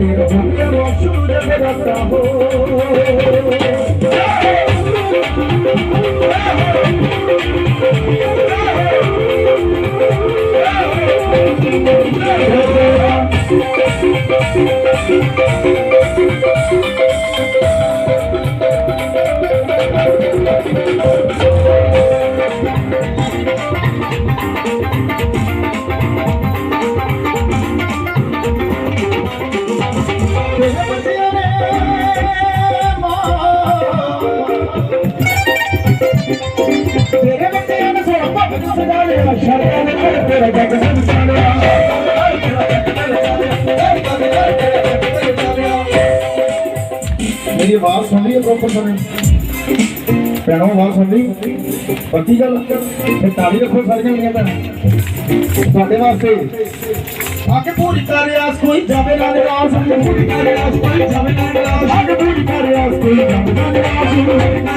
तेरे रंग में मौजूद है रास्ता हो ਮੇਰੀ ਆਵਾਜ਼ ਸੁਣ ਰਹੀ ਹੈ ਪ੍ਰੋਪਰ ਸੁਣੇ ਭੈਣੋ, ਆਵਾਜ਼ ਸੁਣ ਰਹੀ ਪੱਕੀ ਗੱਲ ਤੇ ਤਾਲੀ ਰੱਖੋ ਸਾਰੀਆਂ ਮੇਰੀਆਂ ਭੈਣਾਂ। ਸਾਡੇ ਵਾਸਤੇ हक पूरी कर रियाज कोई जावे ना रियाज हक पूरी कर रियाज कोई जावे ना रियाज हक पूरी कर रियाज कोई जावे ना